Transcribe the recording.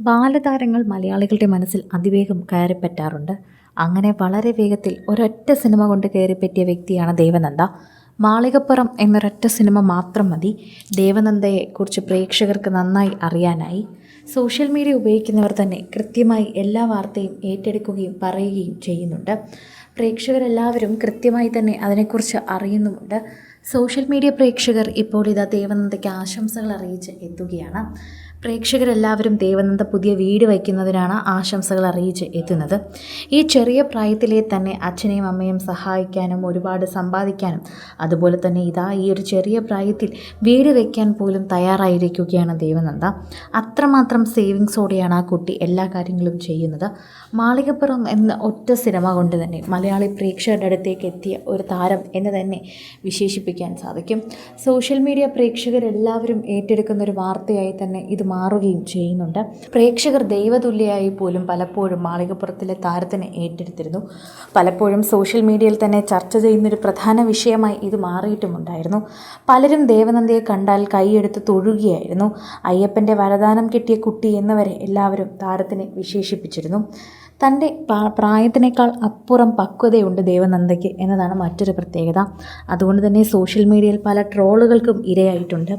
ബാലതാരങ്ങൾ മലയാളികളുടെ മനസ്സിൽ അതിവേഗം കയറിപ്പറ്റാറുണ്ട്. അങ്ങനെ വളരെ വേഗത്തിൽ ഒരൊറ്റ സിനിമ കൊണ്ട് കയറിപ്പറ്റിയ വ്യക്തിയാണ് ദേവനന്ദ. മാളികപ്പുറം എന്നൊരൊറ്റ സിനിമ മാത്രം മതി ദേവനന്ദയെക്കുറിച്ച് പ്രേക്ഷകർക്ക് നന്നായി അറിയാനായി. സോഷ്യൽ മീഡിയ ഉപയോഗിക്കുന്നവർ തന്നെ കൃത്യമായി എല്ലാ വാർത്തയും ഏറ്റെടുക്കുകയും പറയുകയും ചെയ്യുന്നുണ്ട്. പ്രേക്ഷകരെല്ലാവരും കൃത്യമായി തന്നെ അതിനെക്കുറിച്ച് അറിയുന്നുമുണ്ട്. സോഷ്യൽ മീഡിയ പ്രേക്ഷകർ ഇപ്പോൾ ഇതാ ദേവനന്ദയ്ക്ക് ആശംസകൾ അറിയിച്ച് എത്തുകയാണ്. പ്രേക്ഷകരെല്ലാവരും ദേവനന്ദ പുതിയ വീട് വയ്ക്കുന്നതിനാണ് ആശംസകൾ അറിയിച്ച് എത്തുന്നത്. ഈ ചെറിയ പ്രായത്തിലെ തന്നെ അച്ഛനെയും അമ്മയും സഹായിക്കാനും ഒരുപാട് സമ്പാദിക്കാനും അതുപോലെ തന്നെ ഇതാ ഈ ഒരു ചെറിയ പ്രായത്തിൽ വീട് വയ്ക്കാൻ പോലും തയ്യാറായിരിക്കുകയാണ് ദേവനന്ദ. അത്രമാത്രം സേവിങ്സോടെയാണ് ആ കുട്ടി എല്ലാ കാര്യങ്ങളും ചെയ്യുന്നത്. മാളികപ്പുറം എന്ന ഒറ്റ സിനിമ കൊണ്ട് തന്നെ മലയാളി പ്രേക്ഷകരുടെ അടുത്തേക്ക് എത്തിയ ഒരു താരം എന്ന് തന്നെ വിശേഷിപ്പിക്കാൻ സാധിക്കും. സോഷ്യൽ മീഡിയ പ്രേക്ഷകരെല്ലാവരും ഏറ്റെടുക്കുന്ന ഒരു വാർത്തയായി തന്നെ ഇത് മാറുകയും ചെയ്യുന്നുണ്ട്. പ്രേക്ഷകർ ദൈവതുല്യായി പോലും പലപ്പോഴും മാളികപ്പുറത്തിലെ താരത്തിനെ ഏറ്റെടുത്തിരുന്നു. പലപ്പോഴും സോഷ്യൽ മീഡിയയിൽ തന്നെ ചർച്ച ചെയ്യുന്നൊരു പ്രധാന വിഷയമായി ഇത് മാറിയിട്ടുമുണ്ടായിരുന്നു. പലരും ദേവനന്ദയെ കണ്ടാൽ കൈയെടുത്ത് തൊഴുകയായിരുന്നു. അയ്യപ്പന്റെ വരദാനം കിട്ടിയ കുട്ടി എന്നവരെ എല്ലാവരും താരത്തിനെ വിശേഷിപ്പിച്ചിരുന്നു. തന്റെ പ്രായത്തിനേക്കാൾ അപ്പുറം പക്വതയുണ്ട് ദേവനന്ദയ്ക്ക് എന്നതാണ് മറ്റൊരു പ്രത്യേകത. അതുകൊണ്ട് തന്നെ സോഷ്യൽ മീഡിയയിൽ പല ട്രോളുകൾക്കും ഇരയായിട്ടുണ്ട്.